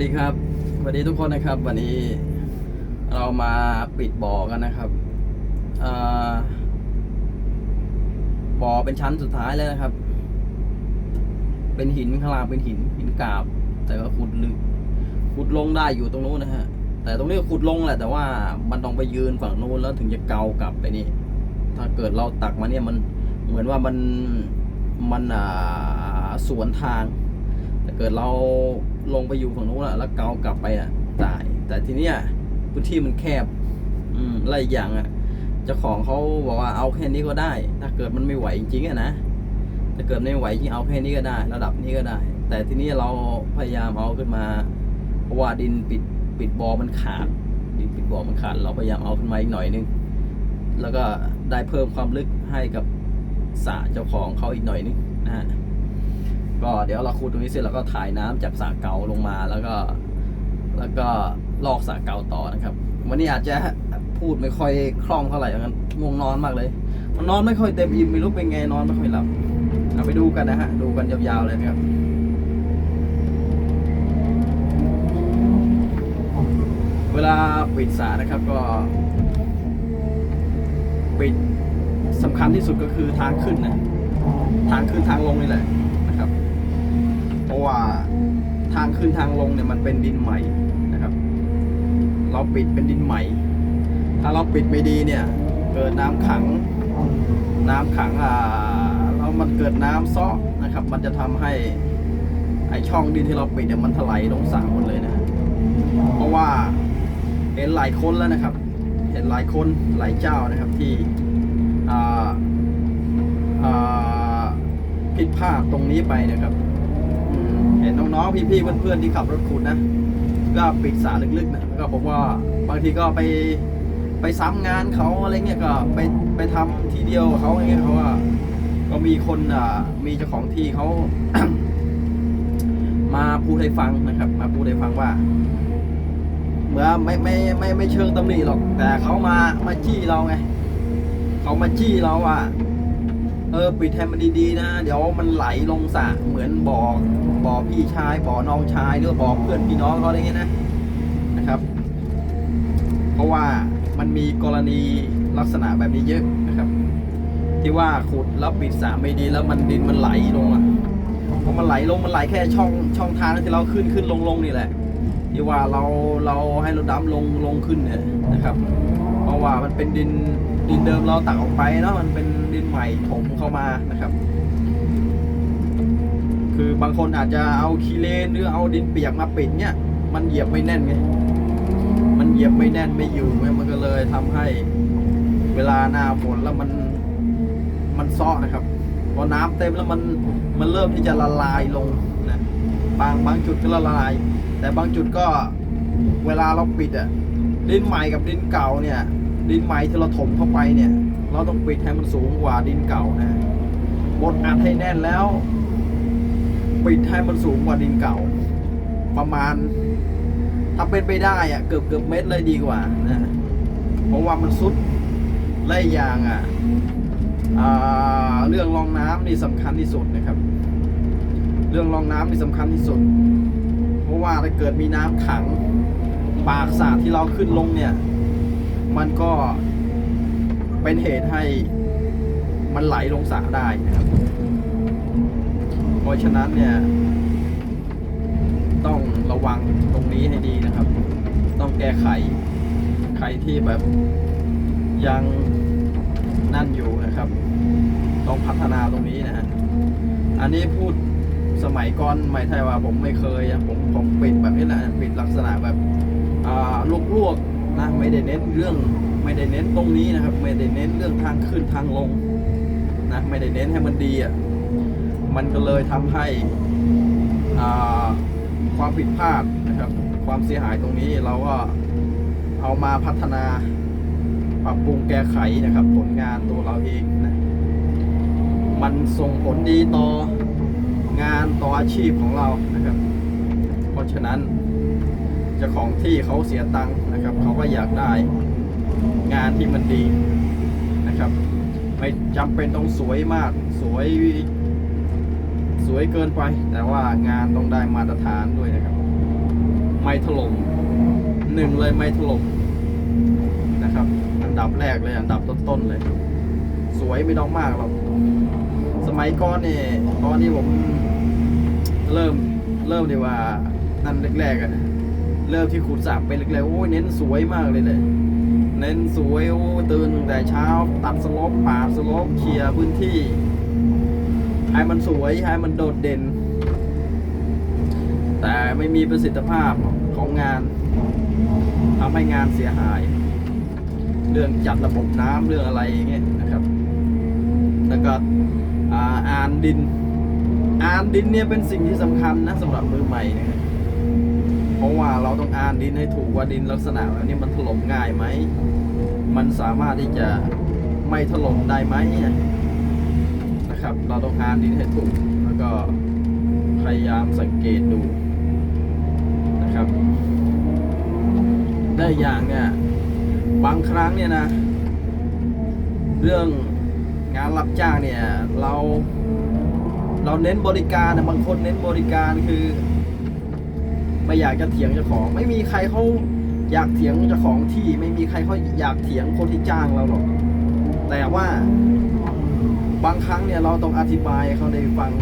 ดีครับสวัสดีทุกคนนะครับ วันนี้เรามาปิดบ่อกันนะครับบ่อเป็นชั้นสุดท้ายแล้วนะครับ เป็นหินข้างล่างเป็นหินหินกาบ แต่ก็ขุดลึกขุดลงได้อยู่ตรงนู้นนะฮะ แต่ตรงนี้ขุดลงแหละ แต่ว่ามันต้องไปยืนฝั่งนู้นแล้วถึงจะเกากลับไปนี่ ถ้าเกิดเราตักมาเนี่ยมันเหมือนว่ามันมันอ่าสวนทาง ถ้าเกิดเราลงไปอยู่ฝั่งนู้นแล้วเกากลับไปอะตาย แต่ทีเนี้ยพื้นที่มันแคบ อืมอะไรอีกอย่างอะเจ้าของเขาบอกว่าเอาแค่นี้ก็ได้ ถ้าเกิดมันไม่ไหวจริงๆอะนะถ้าเกิดไม่ไหวจริงเอาแค่นี้ก็ได้ ระดับนี้ก็ได้ แต่ทีนี้เราพยายามเอาขึ้นมาเพราะว่าดินปิดปิดบ่อมันขาด ดินปิดบ่อมันขาด เราพยายามเอาขึ้นมาอีกหน่อยนึงแล้วก็ได้เพิ่มความลึกให้กับสระเจ้าของเขาอีกหน่อยนึงนะฮะ ก็เดี๋ยวเราขุดตรงนี้เสร็จแล้วก็ถ่ายน้ำจากสระเก่าลงมาแล้วก็ แล้วก็ลอกสระเก่าต่อนะครับ วันนี้อาจจะพูดไม่ค่อยคล่องเท่าไหร่งั้นง่วงนอนมากเลย มันนอนไม่ค่อยเต็มอิ่มไม่รู้เป็นไงนอนไม่ค่อยหลับเอาไปดูกันนะฮะดูกันยาวๆเลยครับเวลาปิดสระนะครับก็ ปิดสำคัญที่สุดก็คือทางขึ้นนะทางขึ้นทางลงนี่แหละ เพราะว่าทางขึ้นทางลงเนี่ยมันเป็นดินใหม่นะครับ เราปิดเป็นดินใหม่ ถ้าเราปิดไม่ดีเนี่ย เกิดน้ำขัง น้ำขังอ่าแล้วมันเกิดน้ำซ้อนะครับ มันจะทำให้ไอช่องดินที่เราปิดเนี่ยมันถลายลงสระหมดเลยนะ เพราะว่าเห็นหลายคนแล้วนะครับ เห็นหลายคนหลายเจ้านะครับที่อ่าอ่าผิดพลาดตรงนี้ไปนะครับ เห็นน้องๆพี่ๆเพื่อนๆที่ขับรถขุดนะ ก็ปิดสาลึกๆนะก็ผมว่าบางทีก็ไปไปซ้ำงานเขาอะไรเงี้ยก็ไปไปทำทีเดียวเขาอย่างเงี้ยเขาว่าก็มีคนอ่ามีเจ้าของที่เขา มาพูดให้ฟังนะครับ มาพูดให้ฟังว่าเมื่อไม่ไม่ไม่ไม่เชิงตำหนิหรอก แต่เขามามาจี้เราไงเขามาจี้เราอะ เออปิดให้มันดีๆนะ เดี๋ยวมันไหลลงสระเหมือนบ่อบ่อพี่ชายบ่อน้องชายหรือบ่อเพื่อนพี่น้องเขาอะไรเงี้ยนะนะครับ เพราะว่ามันมีกรณีลักษณะแบบนี้เยอะนะครับ ที่ว่าขุดแล้วปิดสระไม่ดีแล้วมันดินมันไหลลงอะพอมันไหลลงมันไหลแค่ช่องช่องทางที่เราขึ้นขึ้นลงลงนี่แหละที่ว่าเราเราให้เรถดำลงลงขึ้นเนี่ยนะครับ เพราะว่ามันเป็นดิน ดินเดิมเราตักออกไปเนาะมันเป็นดินใหม่ถมเข้ามานะครับ คือบางคนอาจจะเอาคีเลนหรือเอาดินเปียกมาปิดเนี่ย มันเหยียบไม่แน่นไงมันเหยียบไม่แน่นไม่อยู่ไงมันก็เลยทำให้เวลาหน้าฝนแล้วมันมันซ้อนะครับพอน้ำเต็มแล้วมันมันเริ่มที่จะละลายลงนะบางบางจุดก็ละลาย แต่บางจุดก็เวลาเราปิดอะดินใหม่กับดินเก่าเนี่ย ดินใหม่ที่เราถมเข้าไปเนี่ย เราต้องปิดให้มันสูงกว่าดินเก่านะบดอัดให้แน่นแล้ว ปิดให้มันสูงกว่าดินเก่า ประมาณ ถ้าเป็นไปได้อะเกือบเกือบเมตรเลยดีกว่านะเพราะว่ามันซุดและอีกอย่างอะอ่าเรื่องรองน้ำนี่สำคัญที่สุดนะครับ เรื่องรองน้ำนี่สำคัญที่สุด เพราะว่าถ้าเกิดมีน้ำขังปากสระที่เราขึ้นลงเนี่ย มันก็เป็นเหตุให้มันไหลลงสระได้นะครับ เพราะฉะนั้นเนี่ย ต้องระวังตรงนี้ให้ดีนะครับ ต้องแก้ไข ใครที่แบบยังนั่นอยู่นะครับ ต้องพัฒนาตรงนี้นะฮะ อันนี้พูดสมัยก่อนไม่ใช่ว่าผมไม่เคยอะผมผมปิดแบบนี้แหละปิดลักษณะแบบ อ่าลวกๆ นะไม่ได้เน้นเรื่องไม่ได้เน้นตรงนี้นะครับ ไม่ได้เน้นเรื่องทางขึ้นทางลงนะไม่ได้เน้นให้มันดีอะมันก็เลยทำให้ความผิดพลาดนะครับ ความเสียหายตรงนี้เราก็เอามาพัฒนาปรับปรุงแก้ไขนะครับ ผลงานตัวเราเองนะมันส่งผลดีต่องานต่ออาชีพของเรานะครับ เพราะฉะนั้นเจ้าของที่เขาเสียตังค์ นะครับ เขาก็อยากได้งานที่มันดีนะครับ ไม่จำเป็นต้องสวยมากสวยสวยเกินไป แต่ว่างานต้องได้มาตรฐานด้วยนะครับ ไม่ถล่มหนึ่งเลยไม่ถล่มนะครับ อันดับแรกเลยอันดับต้นๆเลย สวยไม่ต้องมากหรอกสมัยก่อนเนี่ยตอนที่ผมเริ่มเริ่มดีว่านั่นแรกๆอะ เริ่มที่ขุดสระไปแรกๆโอ้ยเน้นสวยมากเลยเลยเน้นสวยโอ้ตื่นตั้งแต่เช้า ตัดสลปปาดสลปเคลียร์พื้นที่ให้มันสวยให้มันโดดเด่น แต่ไม่มีประสิทธิภาพของงานทำให้งานเสียหาย เรื่องจัดระบบน้ำเรื่องอะไรอย่างเงี้ยนะครับ แล้วก็อ่าอ่านดิน อ่านดินเนี่ยเป็นสิ่งที่สำคัญนะสำหรับมือใหม่นะครับ เพราะว่าเราต้องอ่านดินให้ถูกว่าดินลักษณะแบบนี้มันถล่มง่ายไหม มันสามารถที่จะไม่ถล่มได้ไหมนะครับ เราต้องอ่านดินให้ถูก แล้วก็พยายามสังเกตดูนะครับ ได้อย่างเนี่ย บางครั้งเนี่ยนะ เรื่องงานรับจ้างเนี่ย เรา เราเน้นบริการนะบางคนเน้นบริการคือ ไม่อยากจะเถียงเจ้าของ ไม่มีใครเขาอยากเถียงเจ้าของที่ไม่มีใครเขาอยากเถียงคนที่จ้างเราหรอก แต่ว่าบางครั้งเนี่ยเราต้องอธิบายเขาได้ฟัง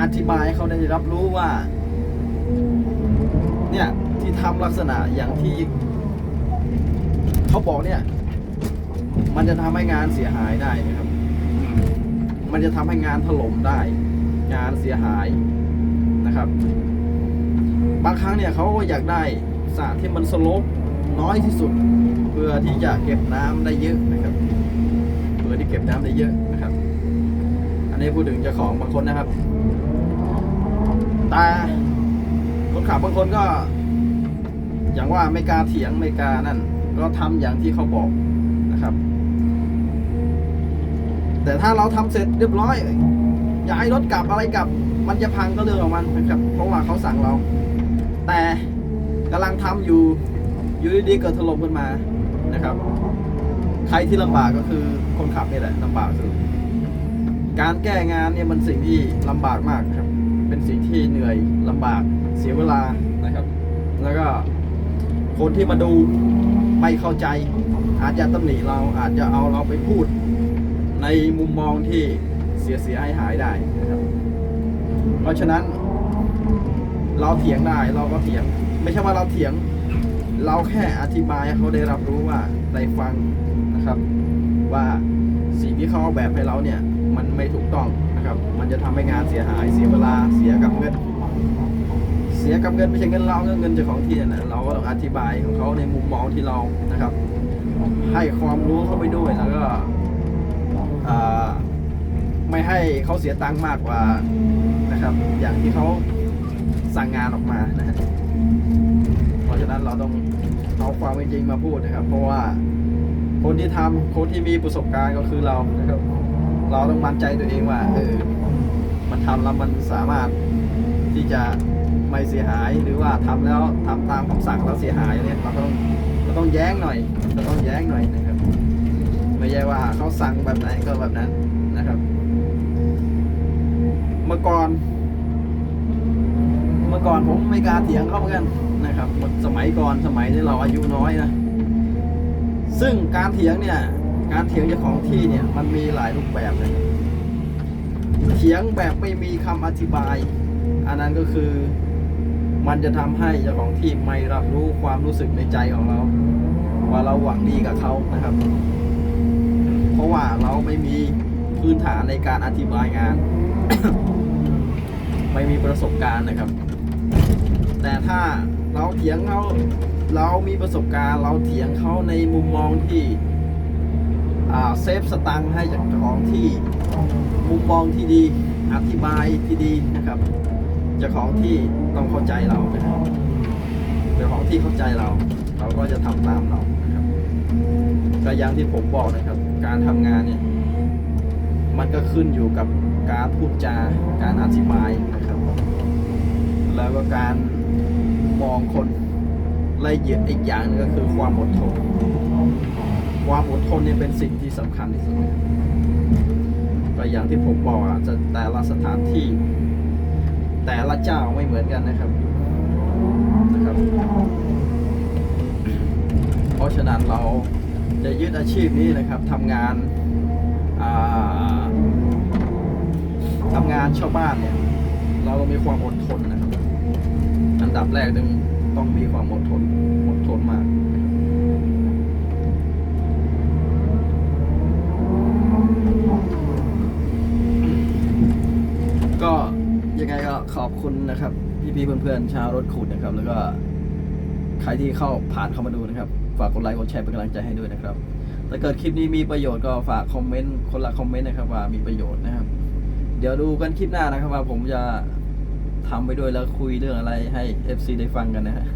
อธิบายเขาได้รับรู้ว่า เนี่ยที่ทำลักษณะอย่างที่เขาบอกเนี่ย มันจะทำให้งานเสียหายได้นะครับ มันจะทำให้งานถล่มได้ งานเสียหายนะครับ บางครั้งเนี่ยเขาก็อยากได้สระที่มันสโลปน้อยที่สุด เพื่อที่จะเก็บน้ำได้เยอะนะครับ เพื่อที่เก็บน้ำได้เยอะนะครับ อันนี้พูดถึงเจ้าของบางคนนะครับแต่คนขับบางคนก็ อย่างว่าไม่กล้าเถียงไม่กล้านั่น ก็ทำอย่างที่เขาบอกนะครับ แต่ถ้าเราทำเสร็จเรียบร้อยย้ายรถกลับอะไรกลับ มันจะพังก็เรื่องของมันนะครับ เพราะว่าเขาสั่งเรา แต่กำลังทำอยู่อยู่ดีๆเกิดถล่มขึ้นมานะครับ ใครที่ลำบากก็คือคนขับนี่แหละลำบากสุดการแก้งานเนี่ยมันสิ่งที่ลำบากมากครับ เป็นสิ่งที่เหนื่อยลำบากเสียเวลานะครับ แล้วก็คนที่มาดูไม่เข้าใจ อาจจะตำหนิเราอาจจะเอาเราไปพูด ในมุมมองที่เสียเสียหายหายได้นะครับ เพราะฉะนั้น เราเถียงได้เราก็เถียง ไม่ใช่ว่าเราเถียง เราแค่อธิบายให้เขาได้รับรู้ว่าได้ฟังนะครับ ว่าสิ่งที่เขาออกแบบให้เราเนี่ยมันไม่ถูกต้องนะครับ มันจะทำให้งานเสียหายเสียเวลาเสียกับเงิน เสียกับเงินไม่ใช่เงินเราเงินเจ้าของที่นะเราก็ต้องอธิบายของเขาในมุมมองที่เรานะครับ ให้ความรู้เข้าไปด้วยแล้วก็ไม่ให้เขาเสียตังค์มากกว่านะครับ อย่างที่เขา สั่งงานออกมานะฮะเพราะฉะนั้นเราต้องเอาความเป็นจริงมาพูดนะครับ เพราะว่าคนที่ทำคนที่มีประสบการณ์ก็คือเรานะครับ เราต้องมั่นใจตัวเองว่าเออมันทำแล้วมันสามารถที่จะไม่เสียหายหรือว่าทำแล้วทำตามคำสั่งแล้วเสียหายเนี่ยเราต้องเราต้องแย้งหน่อยเราต้องแย้งหน่อยนะครับ ไม่ใช่ว่าเขาสั่งแบบไหนก็แบบนั้นนะครับ เมื่อก่อน มื่อก่อนผมไม่กล้าเถียงเขาเหมือนกันนะครับสมัยก่อนสมัยที่เราอายุน้อยนะ ซึ่งการเถียงเนี่ยการเถียงเจ้าของที่เนี่ยมันมีหลายรูปแบบเลยเถียงแบบไม่มีคำอธิบาย อันนั้นก็คือมันจะทำให้เจ้าของที่ไม่รับรู้ความรู้สึกในใจของเรา ว่าเราหวังดีกับเขานะครับ เพราะว่าเราไม่มีพื้นฐานในการอธิบายงาน ไม่มีประสบการณ์นะครับ แต่ถ้าเราเถียงเขาเรามีประสบการณ์ เราเถียงเขาในมุมมองที่เซฟสตังค์ให้จากของที่มุมมองที่ดีอธิบายที่ดีนะครับจ้าของที่ต้องเข้าใจเรานะครับเจ้าของที่เข้าใจเราเขาก็จะทำตามเรานะครับก็อย่างที่ผมบอกนะครับ การทำงานเนี่ยมันก็ขึ้นอยู่กับการพูดจาการอธิบาย แล้วก็การมองคนละเอียดอีกอย่างหนึงก็คือความอดทน ความอดทนเนี่ยเป็นสิ่งที่สำคัญที่สุดนะครับก็อย่างที่ผมบอกอะจะแต่ละสถานที่ แต่ละเจ้าไม่เหมือนกันนะครับนะครับ เพราะฉะนั้นเราจะยึดอาชีพนี้นะครับทำงานาทำงานชาวบ้านเนี่ย เราต้องมีความอดทนนะครับ ดับแรกต้องต้องมีความอดทนอดทนมากก็ยังไงก็ขอบคุณนะครับ พี่ๆเพื่อนๆชาวรถขุดนะครับ แล้วก็ใครที่เข้าผ่านเข้ามาดูนะครับ ฝากกดไลค์กดแชร์เป็นกำลังใจให้ด้วยนะครับถ้าเกิดคลิปนี้มีประโยชน์ก็ฝากคอมเมนต์คนละคอมเมนต์นะครับว่ามีประโยชน์นะครับ เดี๋ยวดูกันคลิปหน้านะครับว่าผมจะ ทำไปด้วยแล้วคุยเรื่องอะไรให้ FC ได้ฟังกันนะฮะ